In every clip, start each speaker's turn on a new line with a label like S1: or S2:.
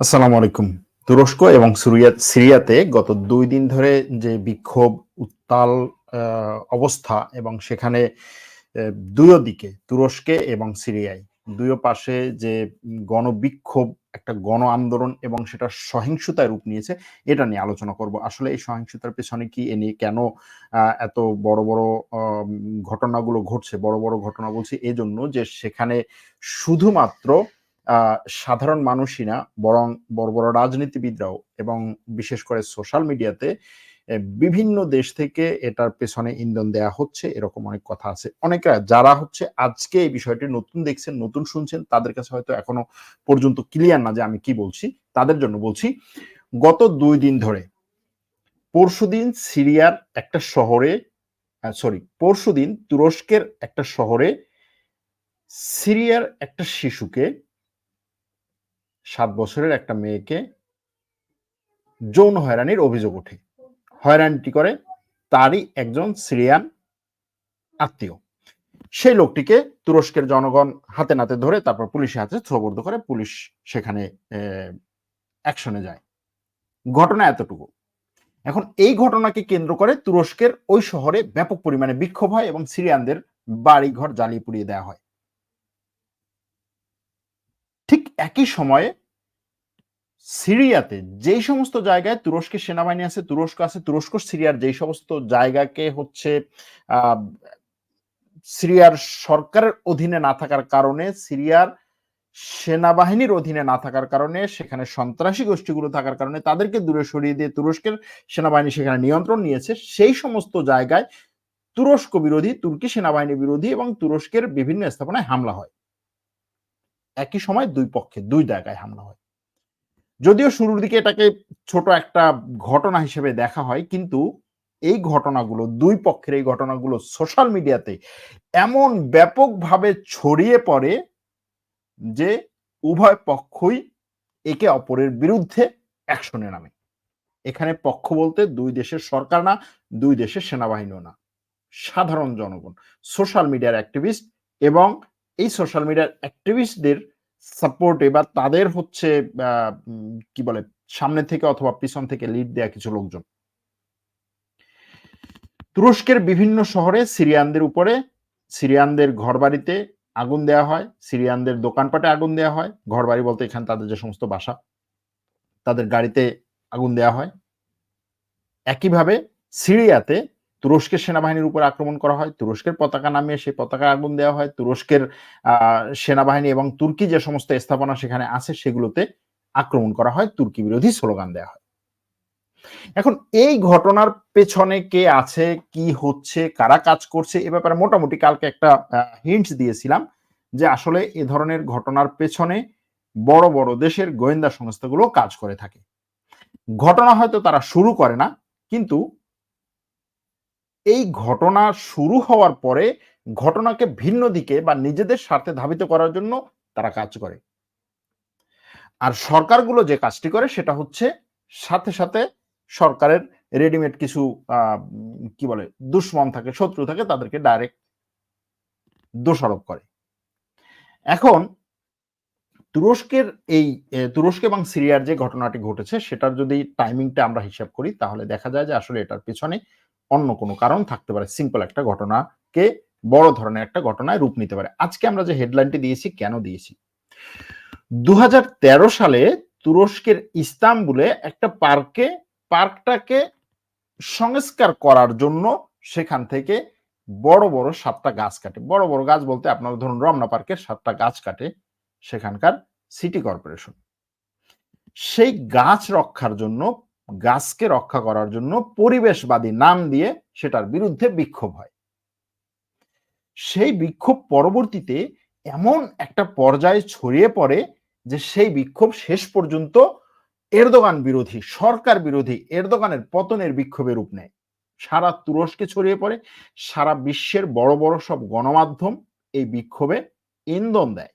S1: আসসালামু আলাইকুম। তুরস্ক এবং সিরিয়া সিরিয়াতে গত দুই দিন ধরে যে বিক্ষোভ, উত্তাল অবস্থা এবং সেখানে দুয়ো দিকে, তুরস্কে এবং সিরিয়ায় দুয়ো পাশে যে গণবিক্ষোভ, একটা গণ আন্দোলন এবং সেটা সহিংসতায় রূপ নিয়েছে, এটা নিয়ে আলোচনা করব। আসলে এই সহিংসতার পেছনে কি এ নিয়ে কেন এত বড় বড় ঘটনাগুলো ঘটছে, বড় বড় ঘটনা বলছি, এজন্য যে সেখানে শুধুমাত্র সাধারণ মানুষই না, বরং বড় বড় রাজনীতিবিদরাও এবং বিশেষ করে সোশ্যাল মিডিয়াতে বিভিন্ন দেশ থেকে এটার পেছনে ইন্ধন দেয়া হচ্ছে, এরকম অনেক কথা আছে। অনেকেরা যারা হচ্ছে আজকে এই বিষয়টি নতুন দেখছেন, নতুন শুনছেন, তাদের কাছে হয়তো এখনও পর্যন্ত ক্লিয়ার না যে আমি কি বলছি। তাদের জন্য বলছি, গত দুই দিন ধরে পরশুদিন সিরিয়ার একটা শহরে সরি পরশুদিন তুরস্কের একটা শহরে সিরিয়ার একটা শিশুকে সাত বছরের একটা মেয়েকে যৌন হয়রানির অভিযোগ ওঠে। হয়রানিটি করে তারই একজন সিরিয়ান আত্মীয়। সেই লোকটিকে তুরস্কের জনগণ হাতে নাতে ধরে তারপর পুলিশের হাতে সোপর্দ করে পুলিশ সেখানে অ্যাকশনে যায়। ঘটনা এতটুকু। এখন এই ঘটনাকে কেন্দ্র করে তুরস্কের ওই শহরে ব্যাপক পরিমাণে বিক্ষোভ হয় এবং সিরিয়ানদের বাড়ি ঘর জ্বালিয়ে পুড়িয়ে দেওয়া হয় ঠিক একই সময়ে সিরিয়াতে যেই সমস্ত জায়গায় তুরস্কের সেনাবাহিনী আছে, তুরস্ক আছে, তুরস্ক, সিরিয়ার যেই সমস্ত জায়গাকে হচ্ছে সিরিয়ার সরকারের অধীনে না থাকার কারণে, সিরিয়ার সেনাবাহিনীর অধীনে না থাকার কারণে, সেখানে সন্ত্রাসী গোষ্ঠীগুলো থাকার কারণে তাদেরকে দূরে সরিয়ে দিয়ে তুরস্কের সেনাবাহিনী সেখানে নিয়ন্ত্রণ নিয়েছে। সেই সমস্ত জায়গায় তুরস্ক বিরোধী, তুর্কি সেনাবাহিনী বিরোধী এবং তুরস্কের বিভিন্ন স্থাপনায় হামলা হয়। একই সময় দুই পক্ষে, দুই জায়গায় হামলা হয়। যদিও শুরুর দিকে এটাকে ছোট একটা ঘটনা হিসেবে দেখা হয়, কিন্তু এই ঘটনাগুলো, দুই পক্ষের এই ঘটনাগুলো সোশ্যাল মিডিয়াতে এমন ব্যাপকভাবে ছড়িয়ে পড়ে যে উভয় পক্ষই একে অপরের বিরুদ্ধে অ্যাকশনে নামে। এখানে পক্ষ বলতে দুই দেশের সরকার না, দুই দেশের সেনাবাহিনীও না। সাধারণ জনগণ সোশ্যাল মিডিয়ার অ্যাক্টিভিস্ট এবং এই সোশ্যাল মিডিয়ার অ্যাক্টিভিস্টদের সাপোর্টে বা তাদের হচ্ছে কি বলে, সামনে থেকে অথবা পিছন থেকে লিড দেয়া কিছু লোকজন। তুরস্কের বিভিন্ন শহরে সিরিয়ানদের উপরে, সিরিয়ানদের ঘরবাড়িতে আগুন দেওয়া হয়, সিরিয়ানদের দোকানপাটে আগুন দেওয়া হয়, ঘরবাড়ি বলতে এখানে তাদের যে সমস্ত বাসা, তাদের গাড়িতে আগুন দেওয়া হয়। একইভাবে সিরিয়াতে তুরস্কের সেনাবাহিনীর উপর আক্রমণ করা হয়, তুরস্কের পতাকা নামিয়ে সেই পতাকা আগুন দেওয়া হয়, তুরস্কের সেনাবাহিনী এবং তুর্কি যে সমস্ত স্থাপনা সেখানে আছে সেগুলোতে আক্রমণ করা হয়, তুর্কি বিরোধী স্লোগান দেওয়া হয়। এখন এই ঘটনার পেছনে কে আছে, কি হচ্ছে, কারা কাজ করছে, এ ব্যাপারে মোটামুটি কালকে একটা হিন্টস দিয়েছিলাম যে আসলে এ ধরনের ঘটনার পেছনে বড় বড় দেশের গোয়েন্দা সংস্থাগুলো কাজ করে থাকে। ঘটনা হয়তো তারা শুরু করে না, কিন্তু এই ঘটনা শুরু হওয়ার পরে ঘটনাকে ভিন্ন দিকে বা নিজেদের স্বার্থে ধাবিত করার জন্য তারা কাজ করে। আর সরকারগুলো যে কাজটি করে সেটা হচ্ছে সাথে সাথে সরকারের রেডিমেড কিছু কি বলে, দুশ্মন থাকে, শত্রু থাকে, তাদেরকে ডাইরেক্ট দোষারোপ করে। এখন তুরস্কের এই তুরস্ক এবং সিরিয়ার যে ঘটনাটি ঘটেছে সেটার যদি টাইমিংটা আমরা হিসাব করি, তাহলে দেখা যায় যে আসলে এটার পেছনে অন্য কোনো কারণ থাকতে পারে। সিম্পল একটা ঘটনাকে বড় ধরনের একটা ঘটনায় রূপ নিতে পারে। আজকে আমরা যে হেডলাইনটি দিয়েছি, কেন দিয়েছি? দুহাজার তেরো সালে তুরস্কের ইস্তাম্বুলে একটা পার্কে, পার্কটাকে সংস্কার করার জন্য সেখান থেকে বড় বড় সাতটা গাছ কাটে। বড় বড় গাছ বলতে আপনারা ধরুন রমনা পার্কের সাতটা গাছ কাটে সেখানকার সিটি কর্পোরেশন সেই গাছ রক্ষার জন্য গাছকে রক্ষা করার জন্য পরিবেশবাদী নাম দিয়ে সেটার বিরুদ্ধে বিক্ষোভ হয়। সেই বিক্ষোভ পরবর্তীতে এমন একটা পর্যায়ে ছড়িয়ে পড়ে যে সেই বিক্ষোভ শেষ পর্যন্ত এরদোগান বিরোধী, সরকার বিরোধী এরদোগানের পতনের বিক্ষোভের রূপ নেয়। সারা তুরস্কে ছড়িয়ে পড়ে, সারা বিশ্বের বড় বড় সব গণমাধ্যম এই বিক্ষোভে ইন্ধন দেয়।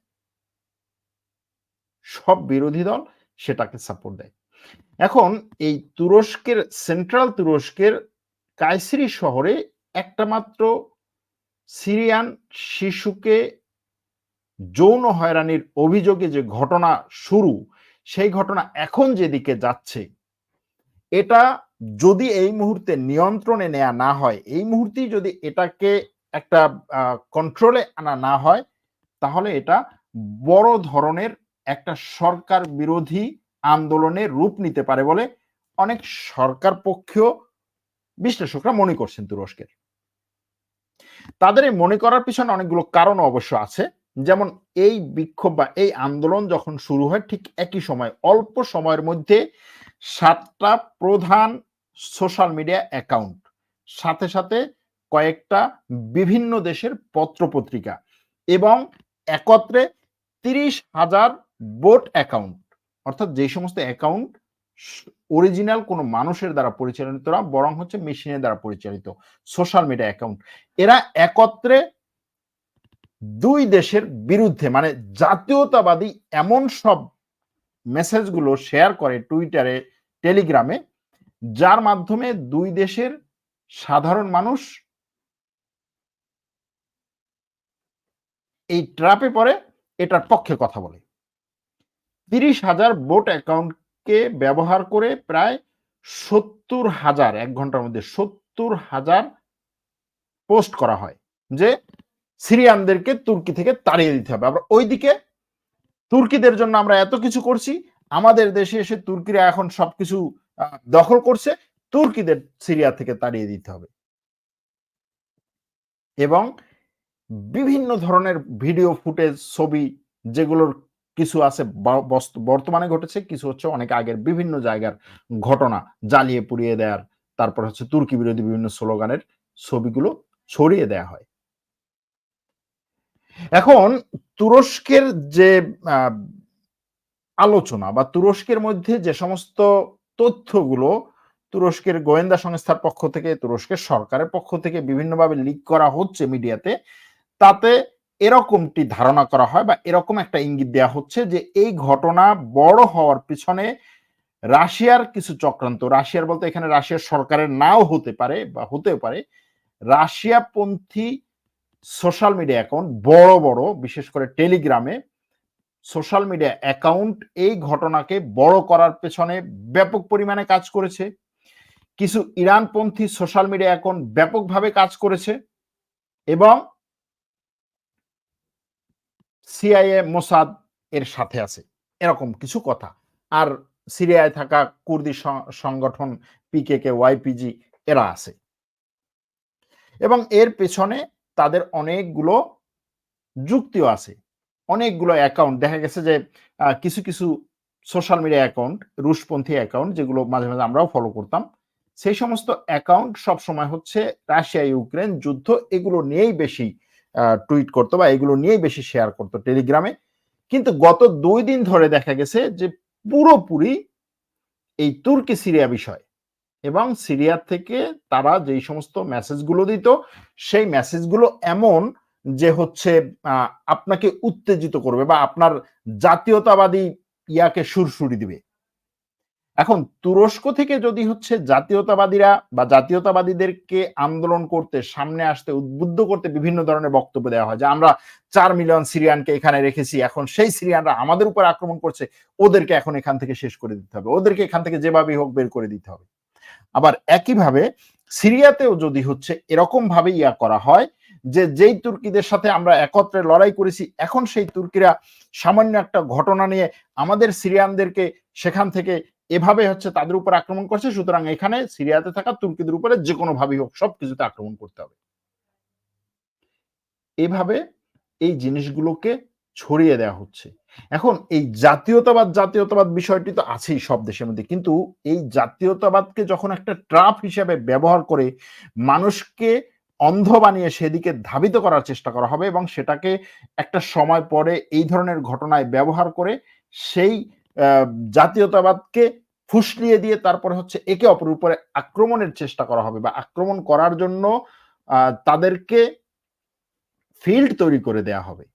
S1: সব বিরোধী দল সেটাকে সাপোর্ট দেয়। এখন এই তুরস্কের সেন্ট্রাল তুরস্কের কায়সিরি শহরে একটা মাত্র সিরিয়ান শিশুকে যৌন হয়রানির অভিযোগে যে ঘটনা শুরু, সেই ঘটনা এখন যেদিকে যাচ্ছে, এটা যদি এই মুহূর্তে নিয়ন্ত্রণে নেওয়া না হয়, এই মুহূর্তেই যদি এটাকে একটা কন্ট্রোলে আনা না হয়, তাহলে এটা বড় ধরনের একটা সরকার বিরোধী আন্দোলনের রূপ নিতে পারে বলে অনেক সরকার পক্ষীয় বিশ্লেষকরা মনে করছেন তুরস্কের। তাদের এই মনে করার পিছনে অনেকগুলো কারণ অবশ্য আছে। যেমন এই বিক্ষোভ বা এই আন্দোলন যখন শুরু হয়, ঠিক একই সময়, অল্প সময়ের মধ্যে সাতটা প্রধান সোশ্যাল মিডিয়া অ্যাকাউন্ট, সাথে সাথে কয়েকটা বিভিন্ন দেশের পত্রপত্রিকা এবং একত্রে তিরিশ হাজার বোট অ্যাকাউন্ট অর্থাৎ যে সমস্ত অ্যাকাউন্ট অরিজিনাল কোনো মানুষের দ্বারা পরিচালিত না, বরং হচ্ছে মেশিনের দ্বারা পরিচালিত সোশ্যাল মিডিয়া অ্যাকাউন্ট এরা একত্রে দুই দেশের বিরুদ্ধে মানে জাতীয়তাবাদী এমন সব মেসেজগুলো শেয়ার করে টুইটারে টেলিগ্রামে যার মাধ্যমে দুই দেশের সাধারণ মানুষ এই ট্রাপে পরে এটার পক্ষে কথা বলে। তিরিশ হাজার বোট অ্যাকাউন্টকে ব্যবহার করে প্রায় সত্তর হাজার, এক ঘণ্টার মধ্যে সত্তর হাজার পোস্ট করা হয়, যে সিরিয়ানদেরকে তুর্কি থেকে তাড়িয়ে দিতে হবে। আমরা ওইদিকে তুর্কিদের জন্য আমরা এত কিছু করছি, আমাদের দেশে এসে তুর্কিরা এখন সবকিছু দখল করছে, তুর্কিদের সিরিয়া থেকে তাড়িয়ে দিতে হবে। এবং বিভিন্ন ধরনের ভিডিও ফুটেজ, ছবি যেগুলোর কিছু আছে বর্তমানে ঘটেছে, কিছু হচ্ছে অনেক আগের বিভিন্ন জায়গার ঘটনা জ্বালিয়ে পুড়িয়ে দেওয়ার তারপর হচ্ছে তুর্কি বিরোধী বিভিন্ন স্লোগানের ছবিগুলো ছড়িয়ে দেয়া হয়। এখন তুরস্কের যে আলোচনা বা তুরস্কের মধ্যে যে সমস্ত তথ্যগুলো তুরস্কের গোয়েন্দা সংস্থার পক্ষ থেকে, তুরস্কের সরকারের পক্ষ থেকে বিভিন্নভাবে লিক করা হচ্ছে মিডিয়াতে, তাতে এরকমটি ধারণা করা হয় বা এরকম একটা ইঙ্গিত দেওয়া হচ্ছে যে এই ঘটনা বড় হওয়ার পিছনে রাশিয়ার কিছু চক্রান্ত, রাশিয়ার বলতে এখানে রাশিয়ার সরকারের নাও হতে পারে বা হতেও পারে, রাশিয়াপন্থী সোশ্যাল মিডিয়া অ্যাকাউন্ট বড় বড়, বিশেষ করে টেলিগ্রামে সোশ্যাল মিডিয়া অ্যাকাউন্ট এই ঘটনাকে বড় করার পেছনে ব্যাপক পরিমাণে কাজ করেছে। কিছু ইরানপন্থী সোশ্যাল মিডিয়া অ্যাকাউন্ট ব্যাপকভাবে কাজ করেছে এবং সিআইএ মোসাদ এর সাথে আছে। এরকম কিছু কথা। আর সিরিয়ায় থাকা কুর্দি সংগঠন পিকে ওয়াইপিজি এরা আছে। এবং এর পেছনে তাদের অনেকগুলো যুক্তিও আছে। অনেকগুলো অ্যাকাউন্ট দেখা গেছে যে কিছু কিছু সোশ্যাল মিডিয়া অ্যাকাউন্ট রুশপন্থী অ্যাকাউন্ট যেগুলো মাঝে মাঝে আমরাও ফলো করতাম, সেই সমস্ত অ্যাকাউন্ট সব সময় হচ্ছে রাশিয়া ইউক্রেন যুদ্ধ এগুলো নিয়েই বেশি টুইট করতো বা এগুলো নিয়েই বেশি শেয়ার করতো টেলিগ্রামে কিন্তু গত দুই দিন ধরে দেখা গেছে যে পুরোপুরি এই তুর্কি সিরিয়া বিষয় এবং সিরিয়া থেকে তারা যেই সমস্ত মেসেজগুলো দিত, সেই মেসেজগুলো এমন যে হচ্ছে আপনাকে উত্তেজিত করবে বা আপনার জাতীয়তাবাদী ইয়াকে সুরসুরি দিবে। এখন তুরস্ক থেকে যদি হচ্ছে জাতীয়তাবাদীরা বা জাতীয়তাবাদীদেরকে আন্দোলন করতে সামনে আসতে উদ্বুদ্ধ করতে বিভিন্ন ধরনের বক্তব্য দেওয়া হয়, যে আমরা চার মিলিয়ন সিরিয়ানকে এখানে রেখেছি, এখন সেই সিরিয়ানরা আমাদের উপর আক্রমণ করছে, ওদেরকে এখন এখান থেকে শেষ করে দিতে হবে, ওদেরকে এখান থেকে যেভাবেই হোক বের করে দিতে হবে। আবার একইভাবে সিরিয়াতেও যদি হচ্ছে এরকম ভাবে ইয়া করা হয়, যে যেই তুর্কিদের সাথে আমরা একত্রে লড়াই করেছি, এখন সেই তুর্কিরা সামান্য একটা ঘটনা নিয়ে আমাদের সিরিয়ানদেরকে সেখান থেকে এভাবে হচ্ছে তাদের উপর আক্রমণ করছে। সুতরাং এখানে সিরিয়াতে থাকা তুর্কিদের উপরে যে কোনো ভাবেই হোক, সব কিছুতে আক্রমণ করতে হবে। এভাবে এই জিনিসগুলোকে ছড়িয়ে দেওয়া হচ্ছে। এখন এই জাতীয়তাবাদ জাতীয়তাবাদ বিষয়টি তো আছেই সব দেশের মধ্যে। কিন্তু এই জাতীয়তাবাদকে যখন একটা ট্রাপ হিসেবে ব্যবহার করে মানুষকে অন্ধ বানিয়ে সেদিকে ধাবিত করার চেষ্টা করা হবে এবং সেটাকে একটা সময় পরে এই ধরনের ঘটনায় ব্যবহার করে সেই জাতীয়তাবাদকে ফুসলিয়ে দিয়ে তারপরে হচ্ছে একে অপরের উপরে আক্রমণের চেষ্টা করা হবে বা আক্রমণ করার জন্য তাদেরকে ফিল্ড তৈরি করে দেয়া হবে।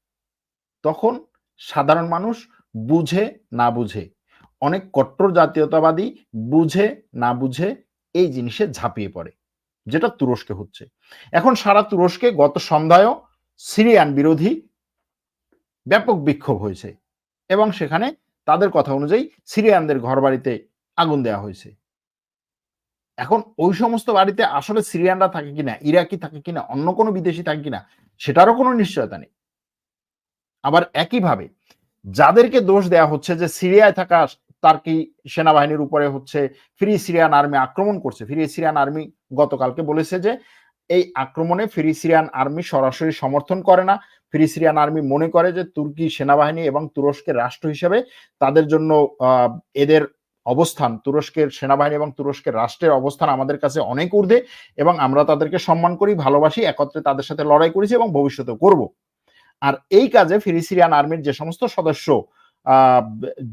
S1: তখন সাধারণ মানুষ বুঝে না বুঝে, অনেক কট্টর জাতীয়তাবাদী বুঝে না বুঝে এই জিনিসে ঝাঁপিয়ে পড়ে, যেটা তুরস্কে হচ্ছে। এখন সারা তুরস্কে গত সন্ধ্যায়ও সিরিয়ান বিরোধী ব্যাপক বিক্ষোভ হয়েছে এবং সেখানে তাদের কথা অনুযায়ী সিরিয়ানদের ঘর বাড়িতে আগুন দেওয়া হয়েছে। এখন ওই সমস্ত বাড়িতে আসলে সিরিয়ানরা থাকে কিনা, ইরাকি থাকে কিনা, অন্য কোনো বিদেশি থাকে কিনা, সেটারও কোনো নিশ্চয়তা নেই। আবার একইভাবে যাদেরকে দোষ দেয়া হচ্ছে যে সিরিয়ায় থাকা তার কি সেনাবাহিনীর উপরে হচ্ছে ফ্রি সিরিয়ান আর্মি আক্রমণ করছে, ফ্রি সিরিয়ান আর্মি গতকালকে বলেছে যে এই আক্রমণে ফ্রি সিরিয়ান আর্মি সরাসরি সমর্থন করে না। ফ্রি সিরিয়ান আর্মি মনে করে যে তুর্কি সেনাবাহিনী এবং তুরস্কের রাষ্ট্র হিসেবে তাদের জন্য এদের অবস্থান, তুরস্কের সেনাবাহিনী এবং তুরস্কের রাষ্ট্রের অবস্থান আমাদের কাছে অনেক ঊর্ধ্বে এবং আমরা তাদেরকে সম্মান করি, ভালোবাসি, একত্রে তাদের সাথে লড়াই করেছি এবং ভবিষ্যতে করব। আর এই কাজে ফিরি সিরিয়ান আর্মির যে সমস্ত সদস্য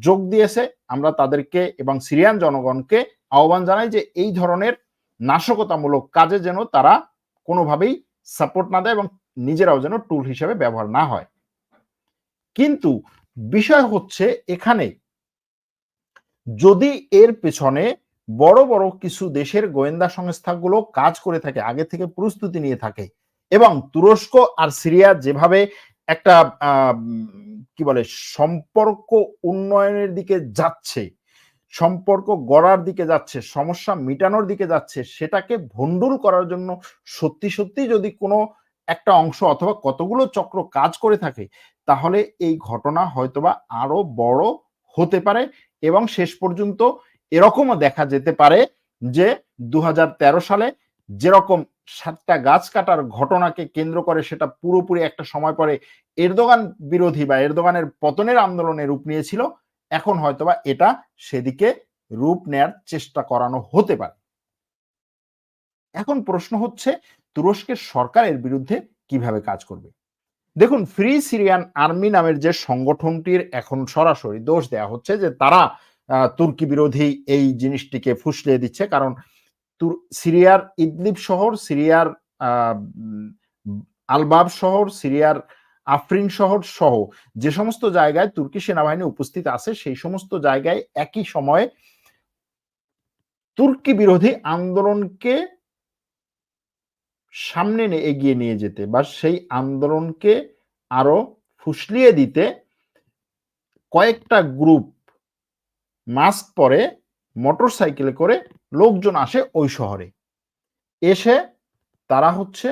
S1: যোগ দিয়েছে, আমরা তাদেরকে এবং সিরিয়ান জনগণকে আহ্বান জানাই যে এই ধরনের নাশকতামূলক কাজে যেন তারা কোনোভাবেই সাপোর্ট না দেয় এবং নিজেরাও যেন টুল হিসেবে ব্যবহার না হয়। কিন্তু বিষয় হচ্ছে এখানে, যদি এর পেছনে বড় বড় কিছু দেশের গোয়েন্দা সংস্থাগুলো কাজ করে থাকে, আগে থেকে প্রস্তুতি নিয়ে থাকে এবং তুরস্ক আর সিরিয়া যেভাবে একটা কি বলে, সম্পর্ক উন্নয়নের দিকে যাচ্ছে সম্পর্ক গড়ার দিকে যাচ্ছে, সমস্যা মিটানোর দিকে যাচ্ছে, সেটাকে ভণ্ডুল করার জন্য সত্যি সত্যি যদি কোনো একটা অংশ অথবা কতগুলো চক্র কাজ করে থাকে, তাহলে এই ঘটনা হয়তোবা আরও বড় হতে পারে এবং শেষ পর্যন্ত এরকমও দেখা যেতে পারে যে দু হাজার তেরো সালে যেরকম সাতটা গাছ কাটার ঘটনাকে কেন্দ্র করে সেটা পুরোপুরি একটা সময় পরে এরদোগান বিরোধী বা এরদোগানের পতনের আন্দোলনে রূপ নিয়েছিল এখন হয়তোবা এটা সেদিকে রূপ নেয়ার চেষ্টা করানো হতে পারে। এখন প্রশ্ন হচ্ছে, তুরস্কের সরকারের বিরুদ্ধে কীভাবে কাজ করবে? দেখুন ফ্রি সিরিয়ান আর্মি নামের যে সংগঠনটির এখন সরাসরি দোষ দেয়া হচ্ছে যে তারা তুর্কি বিরোধী এই জিনিসটিকে ফুসলিয়ে দিচ্ছে। কারণ সিরিয়ার ইদলিব শহর, সিরিয়ার আলবাব শহর, সিরিয়ার আফরিন শহর সহ যে সমস্ত জায়গায় তুর্কি সেনাবাহিনী উপস্থিত আছে, সেই সমস্ত জায়গায় একই সময়ে তুর্কি বিরোধী আন্দোলনকে সামনে এগিয়ে নিয়ে যেতে বা সেই আন্দোলনকে আরও ফুসলিয়ে দিতে কয়েকটা গ্রুপ মাস্ক পরে মোটর সাইকেলে করে লোকজন আসে ওই শহরে। এসে তারা হচ্ছে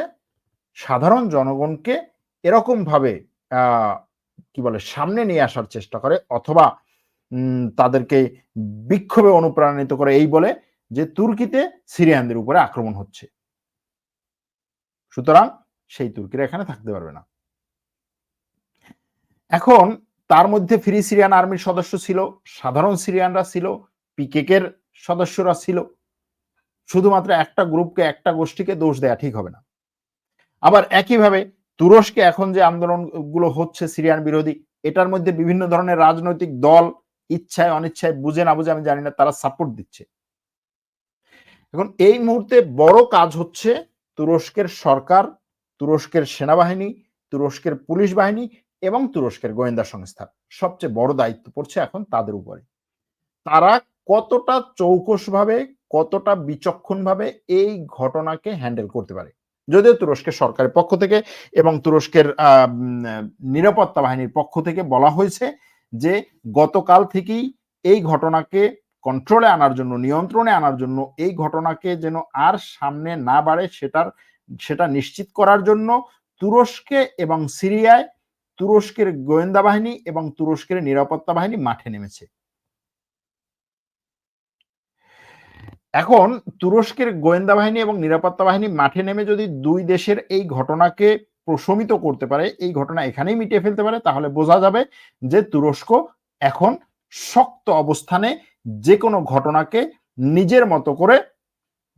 S1: সাধারণ জনগণকে এরকম ভাবে কি বলে, সামনে নিয়ে আসার চেষ্টা করে অথবা তাদেরকে বিক্ষোভে অনুপ্রাণিত করে এই বলে যে তুর্কিতে সিরিয়ানদের উপরে আক্রমণ হচ্ছে। সুতরাং সেই তুর্কিরা এখানে থাকতে পারবে না। এখন তার মধ্যে ফ্রি সিরিয়ান আর্মির সদস্য ছিল, সাধারণ সিরিয়ানরা ছিল, পিকেকের সদস্যরা ছিল। শুধুমাত্র একটা গ্রুপকে, একটা গোষ্ঠীকে দোষ দেয়া ঠিক হবে না। আবার একইভাবে তুরস্কে এখন যে আন্দোলনগুলো হচ্ছে সিরিয়ান বিরোধী, এটার মধ্যে বিভিন্ন ধরনের রাজনৈতিক দল ইচ্ছায় অনিচ্ছায় বুঝে না বুঝে আমি জানি না, তারা সাপোর্ট দিচ্ছে। এখন এই মুহূর্তে বড় কাজ হচ্ছে তুরস্কের সরকার, তুরস্কের সেনাবাহিনী, তুরস্কের পুলিশ বাহিনী এবং তুরস্কের গোয়েন্দা সংস্থা সবচেয়ে বড় দায়িত্ব পড়ছে এখন তাদের উপরে। তারা কতটা চৌকসভাবে, কতটা বিচক্ষণভাবে এই ঘটনাকে হ্যান্ডেল করতে পারে? যদিও তুরস্কের সরকারের পক্ষ থেকে এবং তুরস্কের নিরাপত্তা বাহিনীর পক্ষ থেকে বলা হয়েছে যে গতকাল থেকেই এই ঘটনাকে কন্ট্রোলে আনার জন্য, নিয়ন্ত্রণে আনার জন্য এই ঘটনাকে যেন আর সামনে না বাড়ে সেটার, সেটা নিশ্চিত করার জন্য তুরস্কে এবং সিরিয়ায় তুরস্কের গোয়েন্দা বাহিনী এবং তুরস্কের নিরাপত্তা বাহিনী মাঠে নেমেছে। এখন তুরস্কের গোয়েন্দা বাহিনী এবং নিরাপত্তা বাহিনী মাঠে নেমে যদি দুই দেশের এই ঘটনাকে প্রশমিত করতে পারে, এই ঘটনা এখানেই মিটিয়ে ফেলতে পারে, তাহলে বোঝা যাবে যে তুরস্ক এখন শক্ত অবস্থানে যে কোনো ঘটনাকে নিজের মতো করে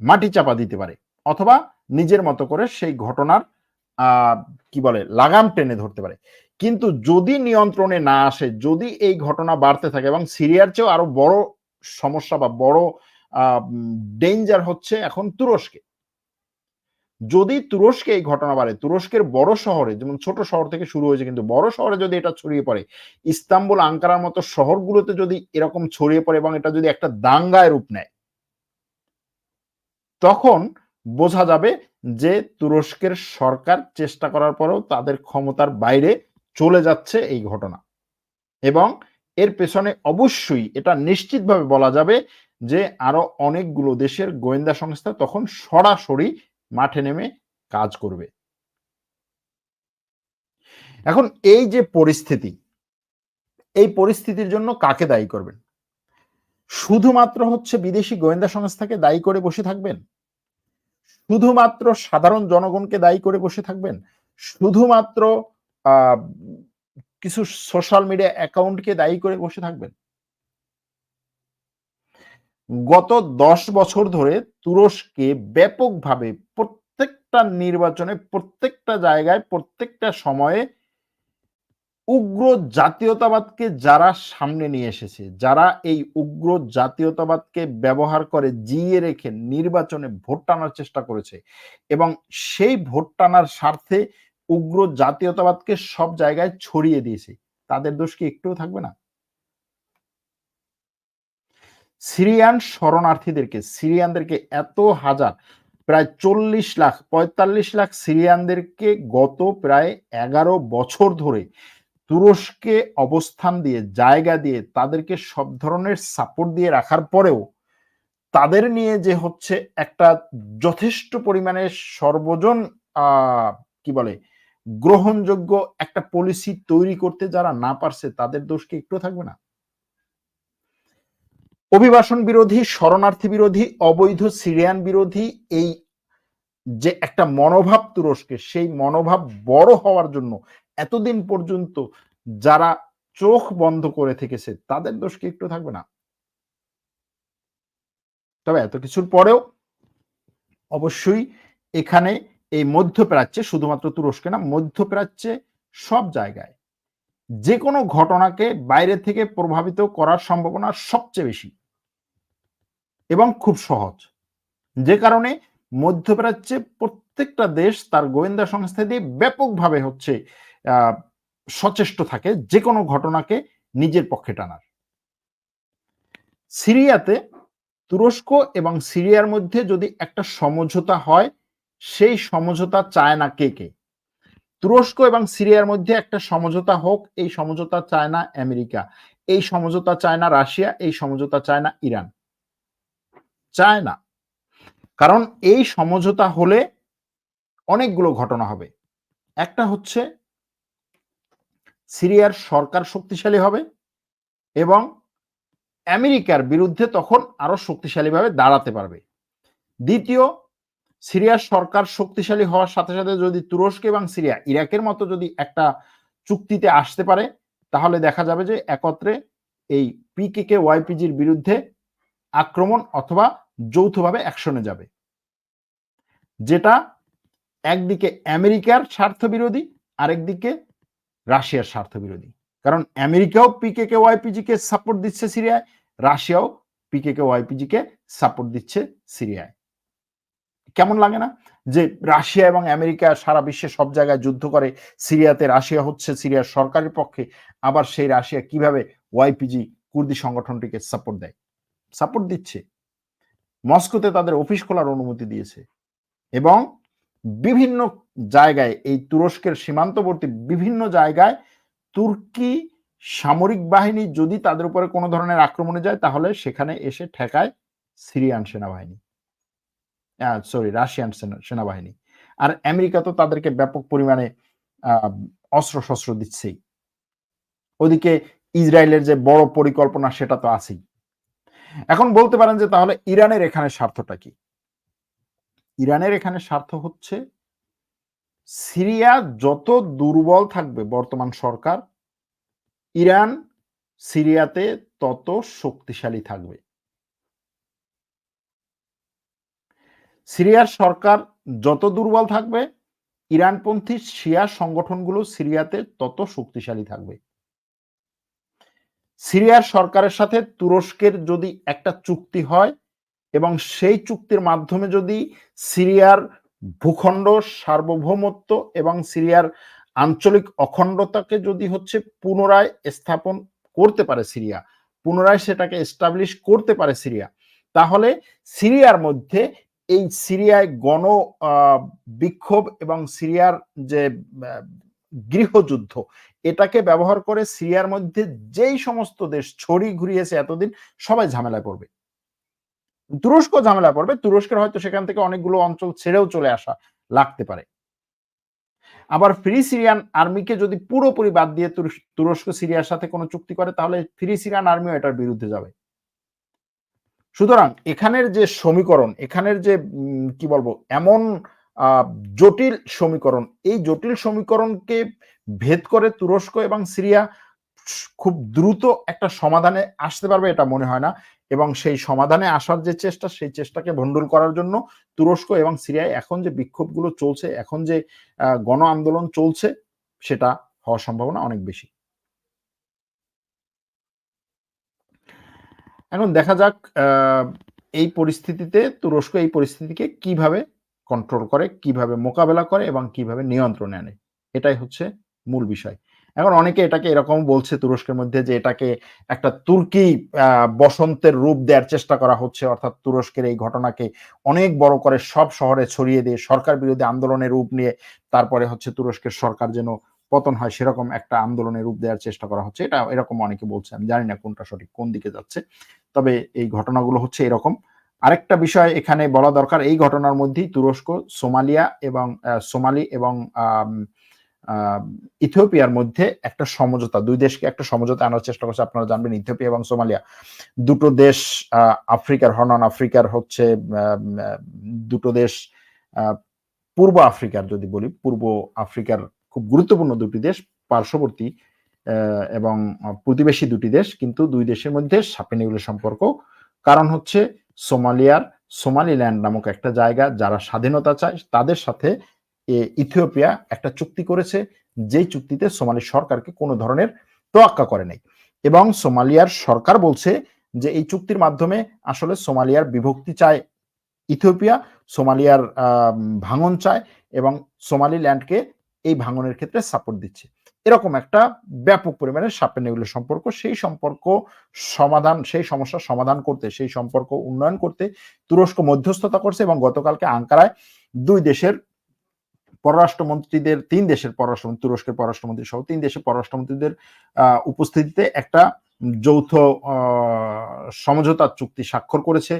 S1: মাটি চাপা দিতে পারে, অথবা নিজের মতো করে সেই ঘটনার কি বলে, লাগাম টেনে ধরতে পারে। কিন্তু যদি নিয়ন্ত্রণে না আসে, যদি এই ঘটনা বাড়তে থাকে এবং সিরিয়ার চেয়েও আরও বড় সমস্যা বা বড় ডেঞ্জার হচ্ছে এখন তুরস্কে। যদি তুরস্কে এই ঘটনা বাড়ে, তুরস্কের বড় শহরে, যেমন ছোট শহর থেকে শুরু হয়েছে, কিন্তু বড় শহরে যদি এটা ছড়িয়ে পড়ে, ইস্তাম্বুল, আঙ্কারার মতো শহরগুলোতে যদি এরকম ছড়িয়ে পড়ে এবং এটা যদি একটা দাঙ্গায় রূপ নেয়, তখন বোঝা যাবে যে তুরস্কের সরকার চেষ্টা করার পরেও তাদের ক্ষমতার বাইরে চলে যাচ্ছে এই ঘটনা। এবং এর পেছনে অবশ্যই এটা নিশ্চিতভাবে বলা যাবে যে আরও অনেকগুলো দেশের গোয়েন্দা সংস্থা তখন সরাসরি মাঠে নেমে কাজ করবে। এখন এই যে পরিস্থিতি, এই পরিস্থিতির জন্য কাকে দায়ী করবেন? শুধুমাত্র হচ্ছে বিদেশি গোয়েন্দা সংস্থাকে দায়ী করে বসে থাকবেন? শুধুমাত্র সাধারণ জনগণকে দায়ী করে বসে থাকবেন? শুধুমাত্র কিছু সোশ্যাল মিডিয়া অ্যাকাউন্টকে দায়ী করে বসে থাকবেন। গত দশ বছর ধরে তুরস্কে ব্যাপকভাবে প্রত্যেকটা নির্বাচনে, প্রত্যেকটা জায়গায়, প্রত্যেকটা সময়ে উগ্র জাতীয়তাবাদকে যারা সামনে নিয়ে এসেছে, যারা এই উগ্র জাতীয়তাবাদকে ব্যবহার করে জিয়ে রেখে নির্বাচনে ভোট টানার চেষ্টা করেছে এবং সেই ভোট টানার স্বার্থে উগ্র জাতীয়তাবাদকে সব জায়গায় ছড়িয়ে দিয়েছে। তাদের দোষ কি একটুও থাকবে না? সিরিয়ান শরণার্থীদেরকে, সিরিয়ানদেরকে এত হাজার, প্রায় চল্লিশ লাখ, পঁয়তাল্লিশ লাখ সিরিয়ানদেরকে গত প্রায় এগারো বছর ধরে তুরস্কে অবস্থান দিয়ে, জায়গা দিয়ে, তাদেরকে সব ধরনের সাপোর্ট দিয়ে রাখার পরেও তাদের নিয়ে যে হচ্ছে একটা যথেষ্ট পরিমাণে সর্বজন কি বলে গ্রহণযোগ্য একটা পলিসি তৈরি করতে যারা না পারছে, তাদের দোষ কি একটু থাকবে না? অভিবাসন বিরোধী, শরণার্থী বিরোধী, অবৈধ সিরিয়ান বিরোধী, এই যে একটা মনোভাব তুরস্কে, সেই মনোভাব বড় হওয়ার জন্য এতদিন পর্যন্ত যারা চোখ বন্ধ করে থেকেছে, তাদের দোষ কি একটু থাকবে না? তবে এত কিছুর পরেও অবশ্যই এখানে এই মধ্যপ্রাচ্যে, শুধুমাত্র তুরস্কে না, মধ্যপ্রাচ্যে সব জায়গায় যে কোনো ঘটনাকে বাইরে থেকে প্রভাবিত করার সম্ভাবনা সবচেয়ে বেশি এবং খুব সহজ। যে কারণে মধ্যপ্রাচ্যে প্রত্যেকটা দেশ তার গোয়েন্দা সংস্থা দিয়ে ব্যাপকভাবে হচ্ছে সচেষ্ট থাকে যে কোনো ঘটনাকে নিজের পক্ষে টানার। সিরিয়াতে তুরস্ক এবং সিরিয়ার মধ্যে যদি একটা সমঝোতা হয় সেই সমঝোতা চায় না কে কে? তুরস্ক এবং সিরিয়ার মধ্যে একটা সমঝোতা হোক, এই সমঝোতা চায় না আমেরিকা, এই সমঝোতা চায় না রাশিয়া, এই সমঝোতা চায় না ইরান। চায় না। কারণ এই সমঝোতা হলে অনেকগুলো ঘটনা হবে। একটা হচ্ছে, সিরিয়ার সরকার শক্তিশালী হবে এবং আমেরিকার বিরুদ্ধে তখন আরও শক্তিশালীভাবে দাঁড়াতে পারবে। দ্বিতীয় সিরিয়ার সরকার শক্তিশালী হওয়ার সাথে সাথে যদি তুরস্ক এবং সিরিয়া ইরাকের মতো যদি একটা চুক্তিতে আসতে পারে, তাহলে দেখা যাবে যে একত্রে এই পিকে ওয়াইপিজির বিরুদ্ধে আক্রমণ অথবা যৌথভাবে অ্যাকশনে যাবে। যেটা একদিকে আমেরিকার স্বার্থ বিরোধী আরেকদিকে রাশিয়ার স্বার্থ বিরোধী কারণ আমেরিকাও পিকে কে ওয়াইপিজি কে সাপোর্ট দিচ্ছে সিরিয়ায়, রাশিয়াও পিকে কে ওয়াইপিজি কে সাপোর্ট দিচ্ছে সিরিয়ায়। কেমন লাগে না? যে রাশিয়া এবং আমেরিকা সারা বিশ্বে সব জায়গায় যুদ্ধ করে, সিরিয়াতে রাশিয়া হচ্ছে সিরিয়ার সরকারের পক্ষে, আবার সেই রাশিয়া কীভাবে ওয়াইপিজি কুর্দি সংগঠনটিকে সাপোর্ট দেয়? সাপোর্ট দিচ্ছে। মস্কোতে তাদের অফিস খোলার অনুমতি দিয়েছে। এবং বিভিন্ন জায়গায়, এই তুরস্কের সীমান্তবর্তী বিভিন্ন জায়গায় তুর্কি সামরিক বাহিনী যদি তাদের উপরে কোনো ধরনের আক্রমণে যায়, তাহলে সেখানে এসে ঠেকায় সিরিয়ান সেনাবাহিনী। সরি রাশিয়ান সেনাবাহিনী। আর আমেরিকা তো তাদেরকে ব্যাপক পরিমাণে অস্ত্র শস্ত্র দিচ্ছেই। ওদিকে ইসরায়েলের যে বড় পরিকল্পনা সেটা তো আছেই। এখন বলতে পারেন যে তাহলে ইরানের এখানে স্বার্থটা কি? ইরানের এখানে স্বার্থ হচ্ছে সিরিয়া যত দুর্বল থাকবে বর্তমান সরকার, ইরান সিরিয়াতে তত শক্তিশালী থাকবে। সিরিয়ার সরকার যত দুর্বল থাকবে, ইরানপন্থী শিয়া সংগঠনগুলো সিরিয়াতে তত শক্তিশালী থাকবে। সিরিয়ার সরকারের সাথে তুরস্কের যদি একটা চুক্তি হয় এবং সেই চুক্তির মাধ্যমে যদি সিরিয়ার ভূখণ্ড সার্বভৌমত্ব এবং সিরিয়ার আঞ্চলিক অখণ্ডতাকে যদি হচ্ছে পুনরায় স্থাপন করতে পারে সিরিয়া, পুনরায় সেটাকে এস্টাবলিশ করতে পারে সিরিয়া, তাহলে সিরিয়ার মধ্যে এই সিরিয়ায় গণ বিক্ষোভ এবং সিরিয়ার যে গৃহযুদ্ধ, এটাকে ব্যবহার করে সিরিয়ার মধ্যে যেই সমস্ত দেশ ছড়ি ঘুরিয়েছে এতদিন, সবাই ঝামেলায় পড়বে তুরস্ক ঝামেলায় পড়বে তুরস্কের হয়তো সেখান থেকে অনেকগুলো অঞ্চল ছেড়েও চলে আসা লাগতে পারে। আবার ফ্রি সিরিয়ান আর্মিকে যদি পুরোপুরি বাদ দিয়ে তুরস্ক সিরিয়ার সাথে কোনো চুক্তি করে, তাহলে ফ্রি সিরিয়ান আর্মিও এটার বিরুদ্ধে যাবে। সুতরাং এখানের যে সমীকরণ, এখানের যে কি বলব, এমন জটিল সমীকরণ, এই জটিল সমীকরণকে ভেদ করে তুরস্ক এবং সিরিয়া খুব দ্রুত একটা সমাধানে আসতে পারবে এটা মনে হয় না। এবং সেই সমাধানে আসার যে চেষ্টা, সেই চেষ্টাকে ভণ্ডুল করার জন্য তুরস্ক এবং সিরিয়ায় এখন যে বিক্ষোভগুলো চলছে, এখন যে গণ আন্দোলন চলছে, সেটা হওয়ার সম্ভাবনা অনেক বেশি। এখন দেখা যাক এই পরিস্থিতিতে তুরস্ক এই পরিস্থিতিকে কীভাবে কন্ট্রোল করে, কীভাবে মোকাবেলা করে এবং কীভাবে নিয়ন্ত্রণে আনে। এটাই হচ্ছে মূল বিষয়। এখন অনেকে এটাকে এরকম বলছে তুরস্কের মধ্যে যে এটাকে একটা তুর্কি বসন্তের রূপ দেওয়ার চেষ্টা করা হচ্ছে। অর্থাৎ তুরস্কের এই ঘটনাকে অনেক বড় করে সব শহরে ছড়িয়ে দিয়ে, সরকার বিরোধী আন্দোলনের রূপ নিয়ে, তারপরে হচ্ছে তুরস্কের সরকার যেন পতন হয় সেরকম একটা আন্দোলনের রূপ দেওয়ার চেষ্টা করা হচ্ছে। এটা এরকম অনেকে বলছে, আমি জানি না কোনটা সঠিক, কোন দিকে যাচ্ছে। তবে এই ঘটনাগুলো হচ্ছে এরকম। আরেকটা বিষয় এখানে বলা দরকার, এই ঘটনার মধ্যেই তুরস্ক, সোমালিয়া এবং সোমালি এবং ইথিওপিয়ার মধ্যে একটা সমঝোতা, দুই দেশকে একটা সমঝোতা আনার চেষ্টা করছে। আপনারা জানবেন ইথিওপিয়া এবং সোমালিয়া দুটো দেশ আফ্রিকার, হর্নন আফ্রিকার হচ্ছে দুটো দেশ পূর্ব আফ্রিকার যদি বলি, পূর্ব আফ্রিকার খুব গুরুত্বপূর্ণ দুটি দেশ, পার্শ্ববর্তী এবং প্রতিবেশী দুটি দেশ, কিন্তু দুই দেশের মধ্যে সাপেনিগুলো সম্পর্ক। কারণ হচ্ছে সোমালিয়ার, সোমালিল্যান্ড নামক একটা জায়গা যারা স্বাধীনতা চায়, তাদের সাথে ইথিওপিয়া একটা চুক্তি করেছে, যেই চুক্তিতে সোমালি সরকারকে কোনো ধরনের তোয়াক্কা করে নাই। এবং সোমালিয়ার সরকার বলছে যে এই চুক্তির মাধ্যমে আসলে সোমালিয়ার বিভক্তি চায় ইথিওপিয়া, সোমালিয়ার ভাঙন চায় এবং সোমালিল্যান্ডকে এই ভাঙনের ক্ষেত্রে সাপোর্ট দিচ্ছে। এরকম একটা ব্যাপক পরিমাণে সাপের নেগুলো সম্পর্ক, সেই সম্পর্ক সমাধান, সেই সমস্যার সমাধান করতে, সেই সম্পর্ক উন্নয়ন করতে তুরস্ক মধ্যস্থতা করছে এবং গতকালকে আঙ্কারায় দুই দেশের পররাষ্ট্রমন্ত্রীদের, তিন দেশের পররাষ্ট্রমন্ত্রী, তুরস্কের পররাষ্ট্রমন্ত্রী সহ তিন দেশের পররাষ্ট্রমন্ত্রীদের উপস্থিতিতে একটা যৌথ সমঝোতা চুক্তি স্বাক্ষর করেছে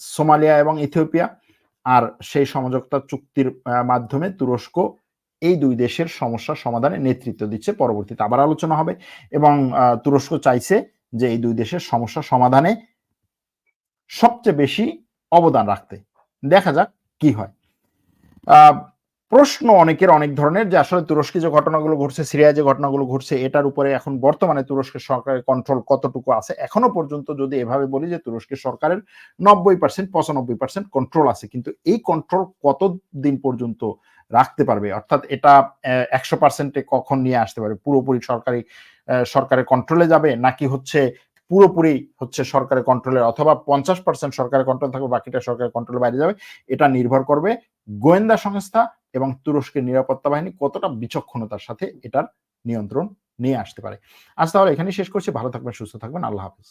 S1: সোমালিয়া এবং ইথিওপিয়া। আর সেই সমঝোতা চুক্তির মাধ্যমে তুরস্ক এই দুই দেশের সমস্যা সমাধানে নেতৃত্ব দিচ্ছে। পরবর্তীতে আবার আলোচনা হবে এবং তুরস্ক চাইছে যে এই দুই দেশের সমস্যা সমাধানে সবচেয়ে বেশি অবদান রাখতে। দেখা যাক কি হয়। প্রশ্ন অনেকের অনেক ধরনের যে আসলে তুরস্কে যে ঘটনাগুলো ঘটছে, সিরিয়ায় যে ঘটনাগুলো ঘটছে, এটার উপরে এখন বর্তমানে তুরস্কের সরকারের কন্ট্রোল কতটুকু আছে? এখনও পর্যন্ত যদি এভাবে বলি যে তুরস্কের সরকারের নব্বই পার্সেন্ট পঁচানব্বই পার্সেন্ট কন্ট্রোল আছে। কিন্তু এই কন্ট্রোল কতদিন পর্যন্ত রাখতে পারবে? অর্থাৎ এটা একশো পার্সেন্টে কখন নিয়ে আসতে পারবে? পুরোপুরি সরকারি সরকারের কন্ট্রোলে যাবে? নাকি হচ্ছে পুরোপুরি হচ্ছে সরকারের কন্ট্রোলে অথবা পঞ্চাশ পার্সেন্ট সরকারের কন্ট্রোল থাকবে, বাকিটা সরকারের কন্ট্রোলে বাইরে যাবে। এটা নির্ভর করবে গোয়েন্দা সংস্থা এবং তুরস্কের নিরাপত্তা বাহিনী কতটা বিচক্ষণতার সাথে এটার নিয়ন্ত্রণ নিয়ে আসতে পারে। আজ তাহলে এখানে শেষ করছি। ভালো থাকবেন, সুস্থ থাকবেন। আল্লাহ হাফিজ।